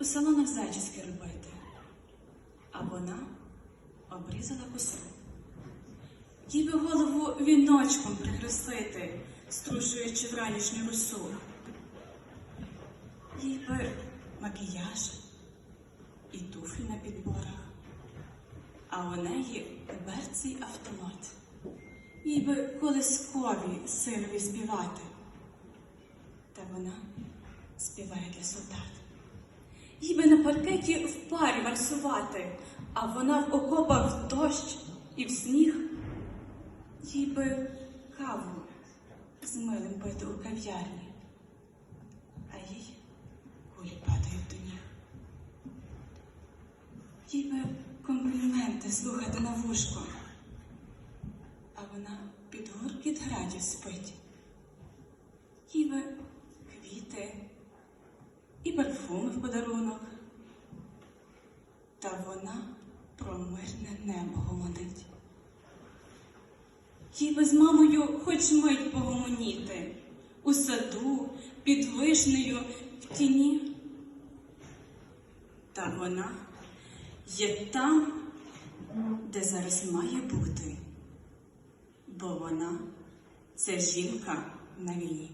у салонах зачіски робити. А вона обрізала косу. Їй би голову віночком прихрестити, струшуючи вранішню росу. Їй би макіяж і туфлі на підборах, а у неї берцей автомат. Їй би колискові синові співати. Та вона співає для солдат. Їй би на паркеті в парі вальсувати, а вона в окопах в дощ і в сніг. Їй би каву з милим пити у кав'ярні, а їй кулі падають до ніг. Їй би компліменти слухати на вушко, а вона під гуркіт градів спить. Їй би квіти і парфуми в подарунок. Та вона про мирне небо гомонить. Їй би з мамою хоч мить погомоніти у саду, під вишнею, в тіні. Та вона є там, де зараз має бути, бо вона це жінка на війні.